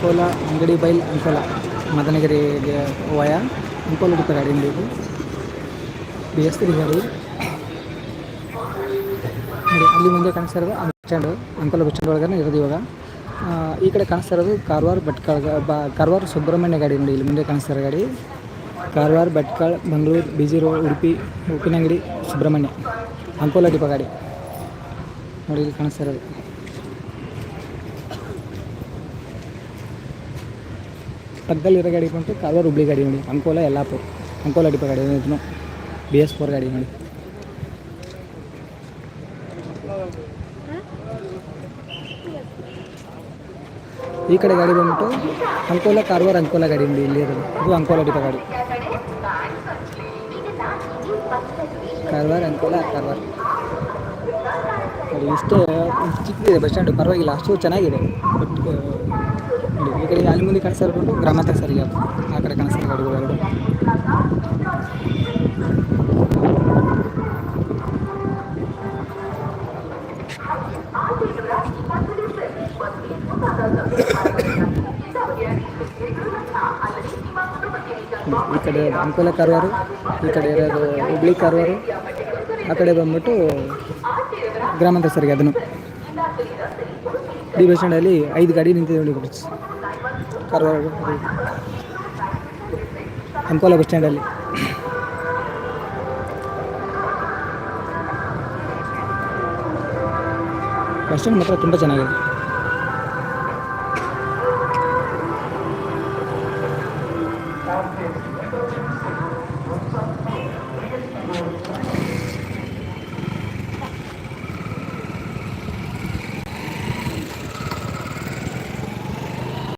ಅಂಕೋಲ, ಅಂಗಡಿ ಬೈಲ್ ಅಂಕೋಲ ಮದನಗಿರಿಗೆ ವಯ ಅಂಕೋಲ ಹುಡುಕ ಗಾಡಿ ಇದು ಬಿ ಎಸ್ ತ್ರೀ ಗಾಡಿ ಅಲ್ಲಿ ಮುಂದೆ ಕಾಣಿಸ್ತಾ ಇರೋದು bus stand Ankola bus stand ಇರೋದು ಇವಾಗ. ಈ ಕಡೆ ಕಾಣಿಸ್ತಾ ಇರೋದು ಕಾರವಾರ ಭಟ್ಕಳ ಕಾರವಾರ ಸುಬ್ರಹ್ಮಣ್ಯ ಗಾಡಿ ನೋಡಿ, ಇಲ್ಲಿ ಮುಂದೆ ಕಾಣಿಸ್ತಾ ಇರೋ ಗಾಡಿ. Karwar Bhatkal, Mangaluru, BC road Udupi, Uppinangady, Subrahmanya, Ankola depot ಗಾಡಿ. ನೋಡಿ, ಇಲ್ಲಿ ಕಾಣಿಸ್ತಾ ಇರೋದು. ಪಕ್ಕದಲ್ಲಿರೋ ಗಾಡಿ ಬಂತು, ಕಾರವಾರ ಹುಬ್ಳಿ ಗಾಡಿ ನೋಡಿ, ಅಂಕೋಲ, ಯಲ್ಲಾಪುರ. ಅಂಕೋಲ ಡಿಪ ಗಾಡಿ ಇದನ್ನು ಬಿ ಎಸ್ ಫೋರ್ ಗಾಡಿ ನೋಡಿ. ಈ ಕಡೆ ಗಾಡಿ ಬಂದ್ಬಿಟ್ಟು ಅಂಕೋಲ, ಕಾರವಾರ, ಅಂಕೋಲ ಗಾಡಿ ನೋಡಿ, ಇಲ್ಲಿ ಇರೋದು. ಇದು ಅಂಕೋಲ ಡಿಪೋ ಗಾಡಿ. ಕಾರವಾರ, ಅಂಕೋಲ, ಕಾರವಾರ. ಇಷ್ಟೇ ಚಿಕ್ಕದಿದೆ, ಬಸ್ ಸ್ಟ್ಯಾಂಡು, ಪರವಾಗಿಲ್ಲ, ಅಷ್ಟು ಚೆನ್ನಾಗಿದೆ. ಬಟ್ ಈ ಕಡೆ ಅಲ್ಲಿ ಮುಂದೆ ಕಾಣಿಸ್ತಾ ಬಿಟ್ಟು ಗ್ರಾಮಾಂತರ ಸಾರಿಗೆ ಆ ಕಡೆ ಕಾಣಿಸ್ತಾ ಇರೋ ಗಾಡಿಗಳು ಈ ಕಡೆ ಅಂಕೋಲ ಕಾರವಾರು, ಈ ಕಡೆ ಇರೋದು ಹುಬ್ಳಿ ಕಾರವಾರು, ಆ ಕಡೆ ಬಂದ್ಬಿಟ್ಟು ಗ್ರಾಮಾಂತರ ಸಾರಿಗೆ ಅದನ್ನು ಈ ಬಸ್ ಸ್ಟ್ಯಾಂಡಲ್ಲಿ ಐದು ಗಾಡಿ ನಿಂತಿದೆ ನೋಡಿ ಬಸ್ ಕಾರವಾರ. ಅಂಕೋಲ ಬಸ್ ಸ್ಟ್ಯಾಂಡಲ್ಲಿ. ಬಸ್ ಸ್ಟ್ಯಾಂಡ್ ಮಾತ್ರ ತುಂಬ ಚೆನ್ನಾಗಿದೆ.